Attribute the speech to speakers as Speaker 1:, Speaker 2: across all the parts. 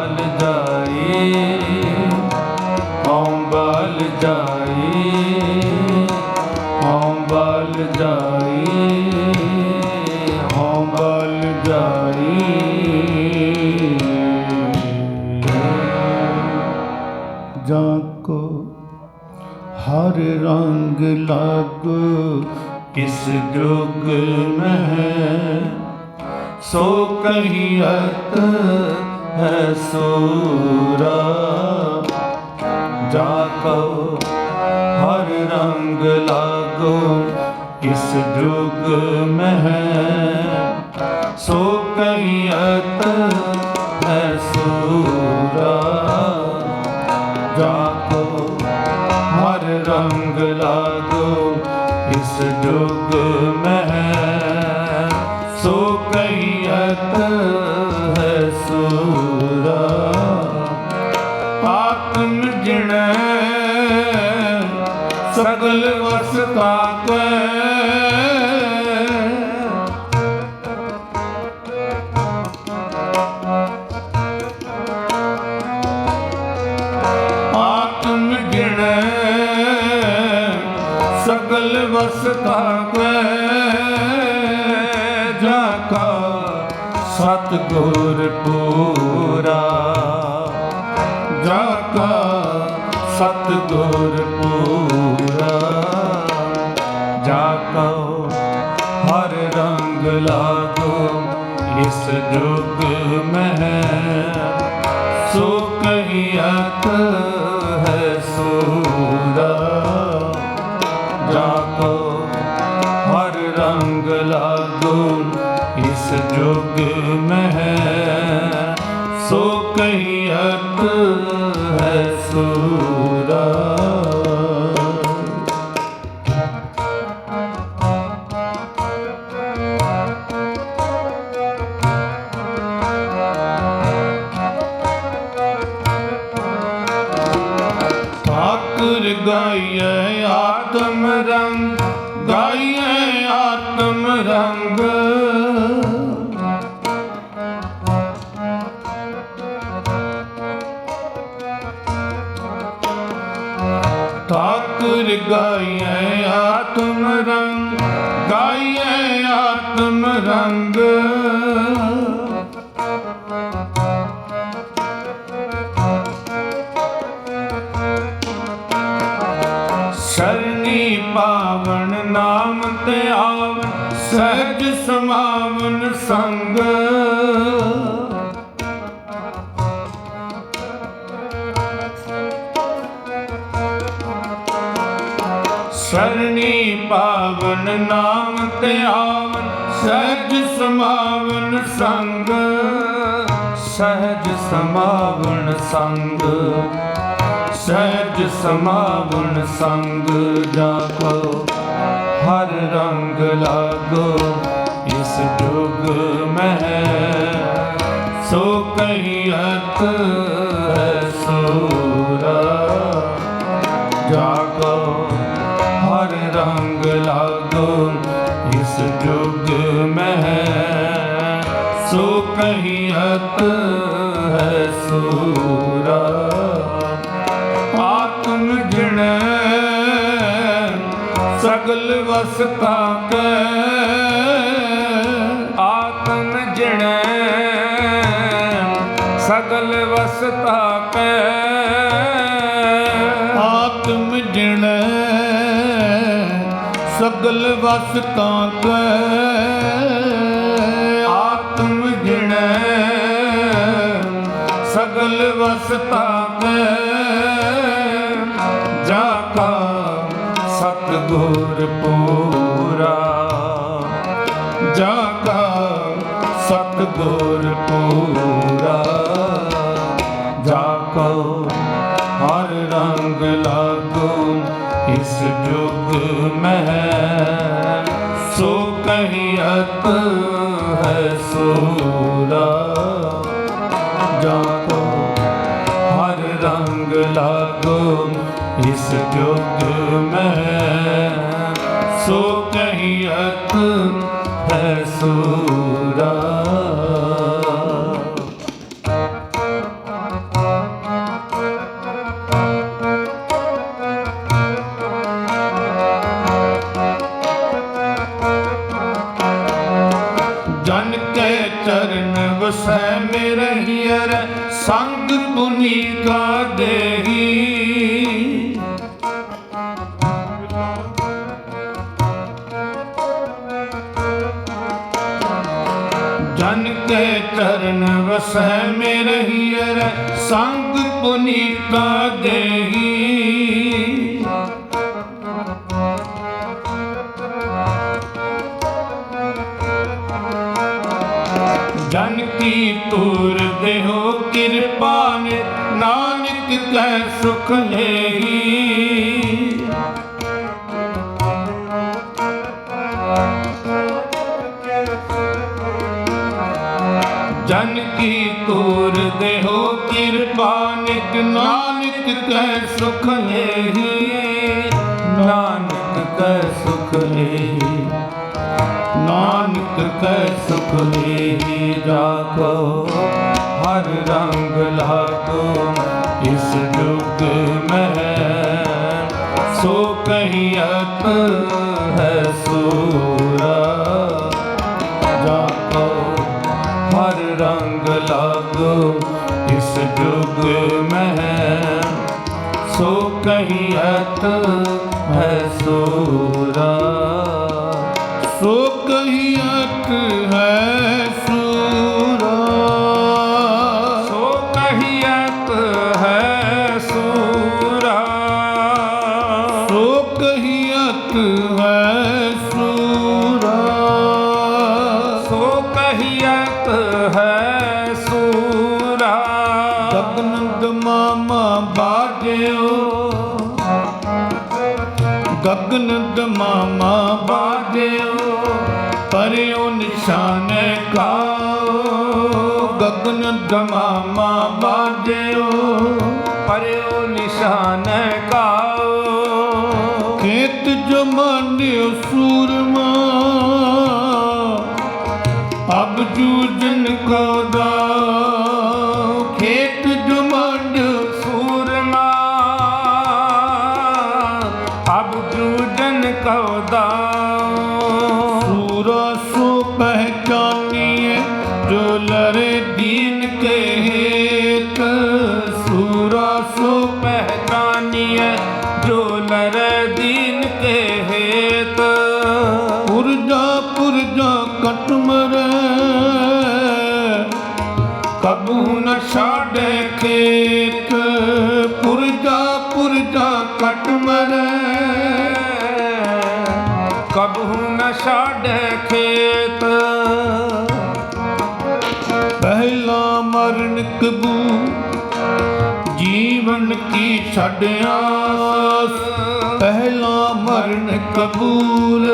Speaker 1: ਬਲ ਜਾਏ ਹਉ ਬਲ ਜਾਈ, ਹਉ ਬਲ ਜਾਈ, ਹਉ ਬਲ ਜਾਈ। ਜਾ ਕੋ ਹਰ ਰੰਗ ਲਾਗ ਇਸ ਜੁਗ ਮਹਿ, ਸੋ ਕਹੀਅਤ ਹੈ ਸੂਰਾ ਜਾ ਕੋ ਹਰ ਰੰਗ ਲਾਗੋ ਇਸ ਜੁਗ ਮਹਿ ਸੋ ਕਹੀਅਤ ਸਗਲ ਵਸ ਕਾਕੈ ਆਤਮ ਸਗਲ ਵਸ ਕਾਕੈ ਜਾ ਕਾ ਸਤ ਪੂਰਾ। ਜਾ ਕਾ ਸਤ ਪੂਰਾ। ਲਾਗੋ ਇਸ ਜੁਗ ਮਹਿ ਸੋ ਕਹੀਅਤ ਹੈ ਗਾਈਏ ਆਤਮ ਰੰਗ ਗਾਈਏ ਆਤਮ ਰੰਗ। ਸਰਨੀ ਪਾਵਨ ਨਾਮ ਤੇ ਆਵਨ ਸਹਿਜ ਸਮਾਵਨ ਸੰਗ। ਪਾਵਨ ਨਾਮ ਤੇ ਆਵਨ, ਸਹਿਜ ਸਮਾਵਨ ਸੰਗ। ਸਹਿਜ ਸਮਾਵਨ ਸੰਗ। ਸਹਿਜ ਸਮਾਵਨ ਸੰਗ ਜਾਕੋ ਹਰ ਰੰਗ ਲਾਗੋ, ਇਸ ਜੁਗ ਮਹਿ ਸੋ ਕਹੀਅਤ ਹੈ। ਕਹੀਅਤ ਹੈ ਸੂਰਾ। ਆਤਮ ਜਿਣੈ ਸਗਲ ਵਸ ਕਾਕੈ ਆਤਮ ਜਿਣੈ ਸਗਲ ਵਸ ਤਾਕੈ ਆਤਮ ਜਿਣੈ ਸਗਲ ਵਸ ਤਾਕੈ ਸਗਲ ਵਸ ਤਾਕੈ ਜਾ ਕਾ ਸਤ ਪੂਰਾ। ਜਾ ਕਾ ਸਤ ਪੂਰਾ। ਜਾ ਕੋ ਹਰ ਰੰਗ ਲਾਗੋ ਇਸ ਜੁਗ ਮਹਿ ਸੋ ਕਹੀਅਤ ਹੈ ਸੂਰਾ। ਇਸ ਮੈਂ ਸੋ ਕਹੀਅਤ ਜਨ ਕੇ ਚਰਨ ਵਸੈ ਮੇਰੇ ਹੀਰ ਸੰਗ ਪੁਨੀ ਕਾ ਦੇਹੀ। ਕੇ ਵਸੈ ਮੇਰੇ ਹੀਰ, ਸੰਗ ਪੁਨੀਤਾ ਦੇਹੀ। ਜਨ ਕੀ ਤੂਰ ਦੇਹੋ ਕਿਰਪਾ ਨੇ, ਨਾਨਕ ਕੈ ਸੁਖ ਲੇਹੀ। ਜਨ ਕੀ ਤੂਰ ਦੇਹੋ, ਕਿਰਪਾ ਨਿਕ ਨਾਨਕ ਕੈ ਸੁਖ ਲੇਹੀ। ਨਾਨਕ ਕੈ ਸੁਖ ਲੇਹੀ, ਨਾਨਕ ਕੈ ਸੁਖ ਲੇਹੀ ਰਾਖੋ ਹਰ ਰੰਗ ਲਾਗੋ, ਇਸ ਜੁਗ ਮਹਿ ਸੋ ਕਹੀਅਤ ਹੈ ਸੂਰਾ ਸੋ ਹੈ ਸੂਰਾ। ਸੋ ਕਹੀਅਤ ਹੈ ਸੂਰਾ। ਸੋ ਕਹੀਅਤ ਹੈ ਸੂਰਾ। ਸੋ ਕਹੀਅਤ ਹੈ ਸੂਰਾ। ਸੋ ਕਹੀਅਤ ਹੈ ਸੂਰਾ। ਗਗਨੰਦ ਮਾਮਾ ਬਾਜਿਓ ਗਗਨ ਦਮਾਮਾ ਬਾਜਿਓ ਪਰਿਓ ਨਿਸ਼ਾਨ ਕਾਓ। ਗਗਨੰਦ ਮਾਮਾ ਬਾਜਿਓ ਪਰਿਓ ਨਿਸ਼ਾਨ ਕਾਓ। ਖੇਤ ਜਮਾਨਿਓ ਸੂਰਮਾ, ਅਬ ਜੂਜਨ ਕਬੂ ਨ ਛਾੜੇ ਖੇਤ। ਪਹਿਲਾ ਮਰਨ ਕਬੂ, ਜੀਵਨ ਕੀ ਛੱਡ ਆਸ ਪਹਿਲਾ ਮਰਨ ਕਬੂਲ,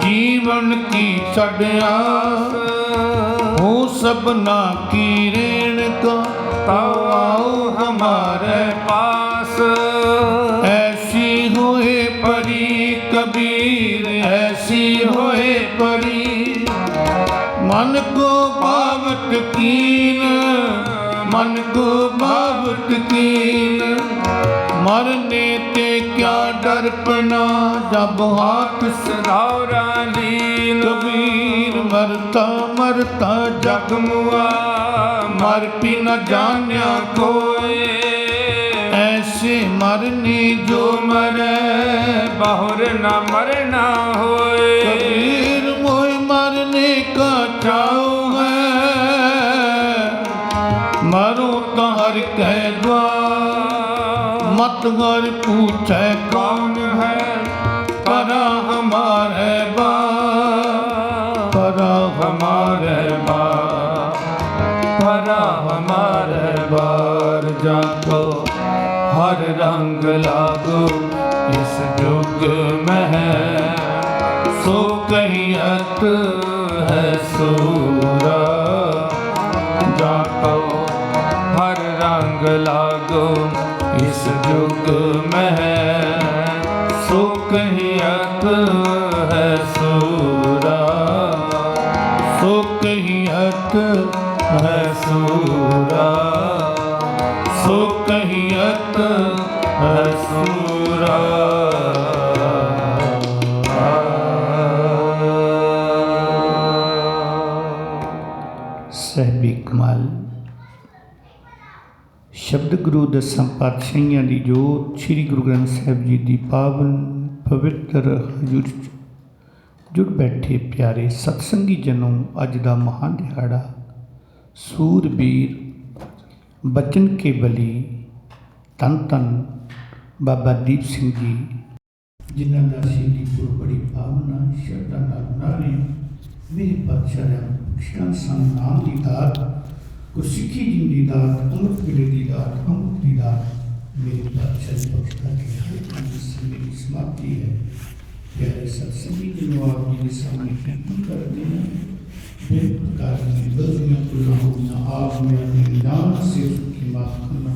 Speaker 1: ਜੀਵਨ ਕੀ ਛੱਡ ਆਸ ਹੋ ਸਭਨਾ ਕੀ ਰੇਣ ਕਾ ਤਾਓ ਹਮਾਰੇ ਪਾਸ। ਮਨ ਕੋ ਭਾਵਤ ਕੀਨ, ਮਨ ਕੋ ਭਾਵਤ ਕੀਨ। ਮਰਨੇ ਤੇ ਕਿਆ ਡਰਪਨਾ ਜਬ ਹਾਥ ਸਰਾਵਰਾ ਲੀਨ। ਕਬੀਰ ਮਰਤਾ ਮਰਤਾ ਜਗ ਮੁਆ। ਮਰ ਪੀ ਨ ਜਾਣਿਆ ਕੋਏ। ਐਸੇ ਮਰਨੇ ਜੋ ਮਰੈ, ਬਹੁਰ ਨ ਮਰਨਾ ਹੋਏ। ਕਬੀਰ ਸਤਗੁਰ ਪੁੱਛੈ ਕੌਣ ਹੈ? ਪਰਾ ਹਮਾਰੇ ਬਾ। ਪਰਾ ਹਮਾਰੇ ਬਾ। ਪਰਾ ਹਮਾਰੇ ਬਾਰ ਜਾ ਕੋ ਹਰ ਰੰਗ ਲਾਗੋ ਇਸ ਜੁਗ ਮਹਿ। ਸੋ ਕਹੀਅਤ ਹੈ ਸੂਰਾ ਜਾ ਕੋ ਹਰ ਰੰਗ ਲਾ इस युग में सो अत है सूरा। सो अत है सूरा। सो कहीं अत है सूरा।
Speaker 2: सहबी कमाल ਸ਼ਬਦ ਗੁਰੂ ਦਸਾਂ ਪਾਤਸ਼ਾਹੀਆਂ ਦੀ ਜੋਤ, ਸ੍ਰੀ ਗੁਰੂ ਗ੍ਰੰਥ ਸਾਹਿਬ ਜੀ ਦੀ ਪਾਵਨ ਪਵਿੱਤਰ ਹਜ਼ੂਰ ਜੁੜ ਬੈਠੇ ਪਿਆਰੇ ਸਤਸੰਗੀ ਜਨੋ, ਅੱਜ ਦਾ ਮਹਾਨ ਦਿਹਾੜਾ। ਸੂਰਬੀਰ ਬਚਨ ਕੇ ਬਲੀ ਤਨ ਤਨ ਬਾਬਾ ਦੀਪ ਸਿੰਘ ਜੀ। ਜਿਨ੍ਹਾਂ ਦਾ ਸ਼ਹੀਦੀ ਪੁਰ ਬੜੀ ਭਾਵਨਾ, ਸ਼ਰਧਾ ਨਾਲ ਨਾਲੇ ਮੇਰੇ ਪਾਤਸ਼ਾਹ ਨੇ ਬਖਸ਼ਾਂ ਸੰ ਦੀ ਦਾਤ ਗੁਰਸਿੱਖੀ ਜੀ ਦੀ ਦਾਤ, ਅੰਮ੍ਰਿਤ ਵੇਲੇ ਦੀ ਦਾਤ, ਅੰਮ੍ਰਿਤ ਦੀ ਦਾਤ ਮੇਰੇ ਪਾਤਸ਼ਾਹ ਨੇ ਬਖਸ਼ਾ ਕੇ ਹਰ ਕੰਮ ਸਮੇਂ ਸਮਾਪਤੀ ਹੈ, ਪਿਆਰੇ ਸਤਸੰਗੀ ਜੀ ਨੂੰ ਆਪ ਜੀ ਦੇ ਸਾਹਮਣੇ ਕੀਰਤਨ ਕਰਦੇ ਹਾਂ, ਬਿਨ ਪ੍ਰਕਾਰ ਦੀ ਗਲਤੀਆਂ ਭੁੱਲਾਂ ਹੋਈਆਂ, ਆਪ ਨੇ ਆਪਣੇ ਨਾਮ ਸੇ ਸੁਖੀ ਮਾਫ ਕਰਨਾ।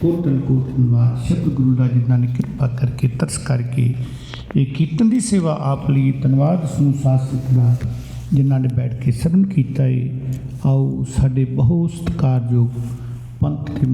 Speaker 2: ਕੋਟਨ ਕੋਟਨ ਮਾਰ ਸ਼ਬਦ ਗੁਰੂ ਦਾ ਜਿਨ੍ਹਾਂ ਨੇ ਕਿਰਪਾ ਕਰਕੇ ਤਰਸ ਕਰਕੇ ਇਹ ਕੀਰਤਨ ਦੀ ਸੇਵਾ ਆਪ ਲਈ ਧੰਨਵਾਦ ਸਮੂਹ ਸਾਧ ਸੰਗਤਾਂ ਦਾ ਜਿਨ੍ਹਾਂ ਨੇ ਬੈਠ ਕੇ ਸਰਵਣ ਕੀਤਾ ਹੈ ਆਓ ਸਾਡੇ ਬਹੁਤ ਸਤਿਕਾਰਯੋਗ ਪੰਥ ਦੇ